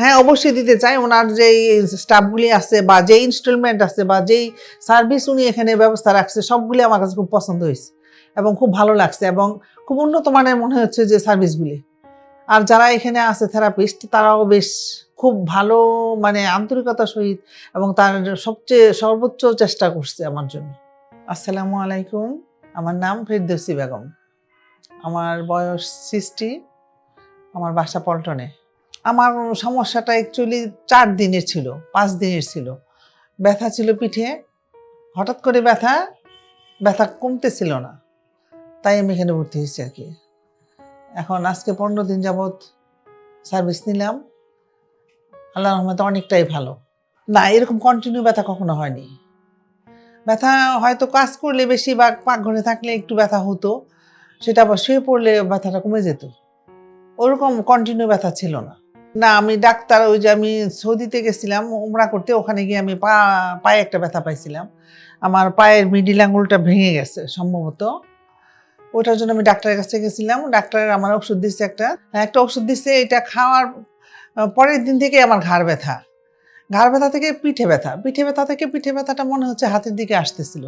হ্যাঁ অবশ্যই দিতে চাই। ওনার যেই স্টাফগুলি আছে বা যেই ইনস্টলমেন্ট আছে বা যেই সার্ভিস উনি এখানে ব্যবস্থা রাখছে, সবগুলি আমার কাছে খুব পছন্দ হয়েছে এবং খুব ভালো লাগছে এবং খুব উন্নত মানের মনে হচ্ছে যে সার্ভিসগুলি আর যারা এখানে আছে থেরাপিস্ট তারাও বেশ খুব ভালো মানে আন্তরিকতার সহিত এবং তার সবচেয়ে সর্বোচ্চ চেষ্টা করছে আমার জন্য। আসসালামু আলাইকুম। আমার নাম ফেরদৌসি বেগম। আমার বয়স সিক্সটি আমার বাসা পল্টনে। আমার সমস্যাটা অ্যাকচুয়ালি চার দিনের ছিল, পাঁচ দিনের ছিল। ব্যথা ছিল পিঠে, হঠাৎ করে ব্যথা ব্যথা কমতেছিল না। তাই আমি এখানে ভর্তি হয়েছি আর কি। এখন আজকে পনেরো দিন যাবৎ সার্ভিস নিলাম। আল্লাহ রহমতে অনেকটাই ভালো। না, এরকম কন্টিনিউ ব্যথা কখনো হয়নি। ব্যথা হয়তো কাজ করলে বেশি বা পাকঘরে থাকলে একটু ব্যথা হতো, সেটা আবার শুয়ে পড়লে ব্যথাটা কমে যেত। ওরকম কন্টিনিউ ব্যথা ছিল না। না, আমি ডাক্তার, ওই যে আমি সৌদিতে গেছিলাম, উমরা করতে, ওখানে গিয়ে আমি পা, পায়ে একটা ব্যথা পাইছিলাম। আমার পায়ের মিডিল আঙুলটা ভেঙে গেছে সম্ভবত। ওটার জন্য আমি ডাক্তারের কাছে গেছিলাম, ডাক্তার আমার ওষুধ দিচ্ছে একটা একটা ওষুধ দিচ্ছে এটা খাওয়ার পরের দিন থেকে আমার ঘাড় ব্যথা। ঘাড় ব্যথা থেকে পিঠে ব্যথা পিঠে ব্যথা থেকে পিঠে ব্যথাটা মনে হচ্ছে হাতের দিকে আসতেছিল।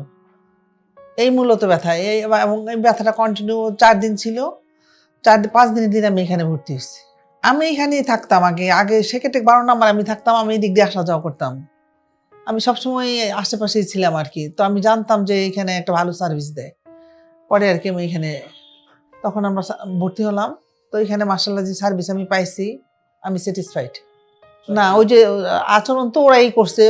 এই মূলত ব্যথা, এই, এবং এই ব্যথাটা কন্টিনিউ চার দিন ছিল, চার, পাঁচ দিনের দিন আমি এখানে ভর্তি হয়েছি। আমি এখানেই থাকতাম আগে। আগে সেক্ষেত্রে বারো নম্বর আমি থাকতাম, আমি এই দিক দিয়ে আসা যাওয়া করতাম। আমি সবসময় আশেপাশেই ছিলাম আর কি। তো আমি জানতাম যে এখানে একটা ভালো সার্ভিস দেয়। পরে আর কি আমি এখানে তখন আমরা ভর্তি হলাম। তো এখানে মার্শাল্লাহ যে সার্ভিস আমি পাইছি, আমি স্যাটিসফাইড না, ওই যে আচরণ তো ওরাই করছে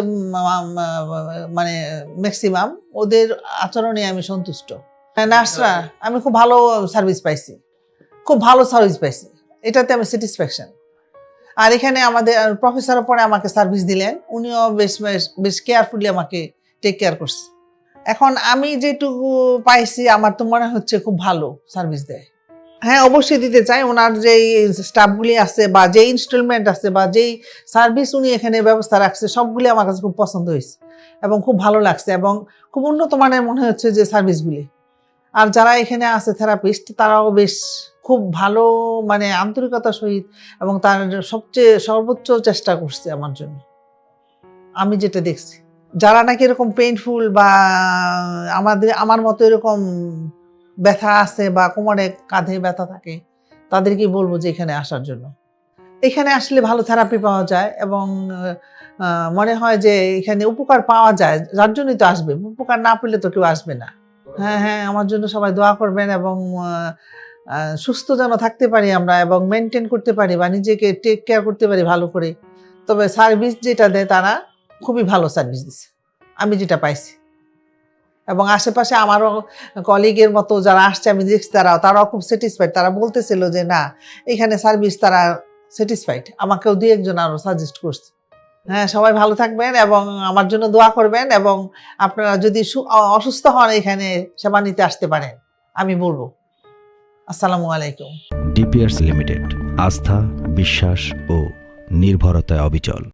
মানে ম্যাক্সিমাম ওদের আচরণে আমি সন্তুষ্ট। নার্সরা আমি খুব ভালো সার্ভিস পাইছি। খুব ভালো সার্ভিস পাইছি। এটাতে আমি স্যাটিসফ্যাকশন আর এখানে আমাদের প্রফেসরও পরে আমাকে সার্ভিস দিলেন। উনিও বেশ বেশ বেশ কেয়ারফুলি আমাকে টেক কেয়ার করছে। এখন আমি যেটুকু পাইছি, আমার তো মনে হচ্ছে খুব ভালো সার্ভিস দেয়। হ্যাঁ অবশ্যই দিতে চাই। ওনার যেই স্টাফগুলি আছে বা যেই ইনস্টলমেন্ট আছে বা যেই সার্ভিস উনি এখানে ব্যবস্থা রাখছে, সবগুলি আমার কাছে খুব পছন্দ হয়েছে এবং খুব ভালো লাগছে এবং খুব উন্নত মানের মনে হচ্ছে যে সার্ভিসগুলি আর যারা এখানে আছে থেরাপিস্ট, তারাও বেশ খুব ভালো মানে আন্তরিকতার সহিত এবং তার সবচেয়ে সর্বোচ্চ চেষ্টা করছে আমার জন্য। আমি যেটা দেখছি। যারা নাকি এরকম পেইনফুল বা আমাদের, আমার মতো এরকম ব্যথা আছে বা কোমরে কাঁধে ব্যথা থাকে তাদেরকে বলব যে এখানে আসার জন্য। এখানে আসলে ভালো থেরাপি পাওয়া যায় এবং মনে হয় যে এখানে উপকার পাওয়া যায়, যার জন্যই তো আসবে। উপকার না পেলে তো কেউ আসবে না। হ্যাঁ হ্যাঁ আমার জন্য সবাই দোয়া করবেন এবং সুস্থ যেন থাকতে পারি আমরা এবং মেনটেন করতে পারি বা নিজেকে টেক কেয়ার করতে পারি ভালো করে। তবে সার্ভিস যেটা দেয় তারা খুবই ভালো সার্ভিস দিচ্ছে আমি যেটা পাইছি। এবং আশেপাশে আমারও কলিগের মতো যারা আসছে, আমি দেখছি তারাও তারাও খুব স্যাটিসফাইড তারা বলতেছিল যে, না, এখানে সার্ভিস তারা স্যাটিসফাইড আমাকেও দু একজন আরও সাজেস্ট করছে। হ্যাঁ সবাই ভালো থাকবেন এবং আমার জন্য দোয়া করবেন এবং আপনারা যদি অসুস্থ হন এখানে সেবা নিতে আসতে পারেন, আমি বলব। আসসালামু আলাইকুম। ডিপিআরস লিমিটেড, আস্থা, বিশ্বাস ও নির্ভরতায় অবিচল।